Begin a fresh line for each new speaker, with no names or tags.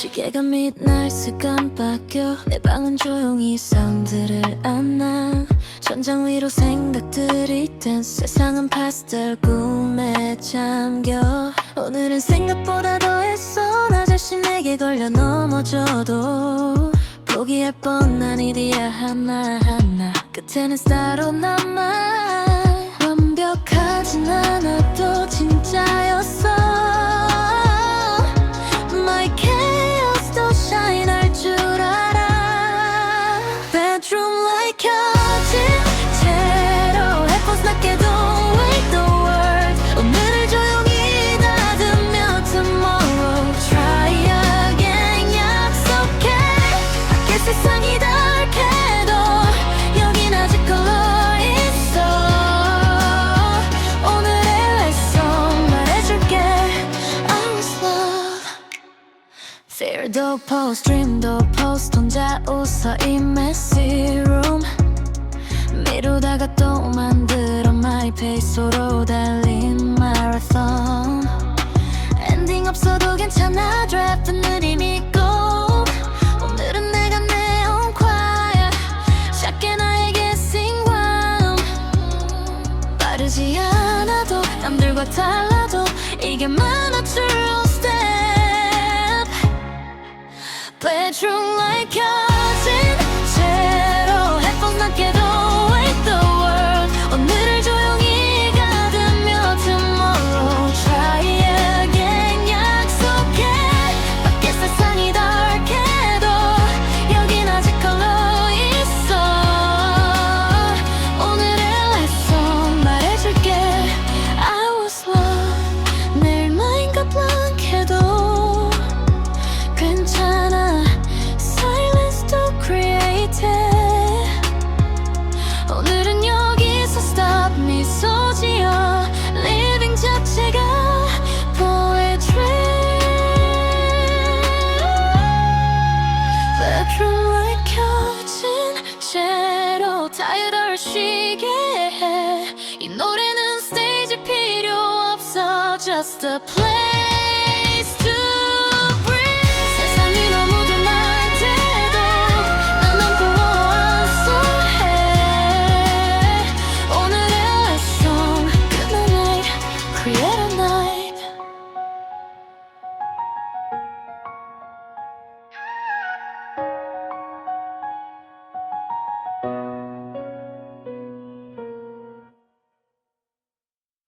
시계가 midnight 깜빡여 내 방은 조용히 사운드를 안나 천장 위로 생각들이 뜬 세상은 파스텔 꿈에 잠겨. 오늘은 생각보다 더했어. 나 자신에게 걸려 넘어져도 포기할 뻔한 일이야 하나하나. 끝에는 따로 남아 Fear도 post, dream도 post 혼자 웃어 이 messy room 미루다가 또 만들어 my pace로 달린 marathon 엔딩 없어도 괜찮아 draft는 이미 고 오늘은 내가 quiet 작게 나에게 sing 빠르지 않아도 남들과 달라도 이게 step 채로 타이어를 쉬게 해 이 노래는 스테이지 필요 없어. Just a play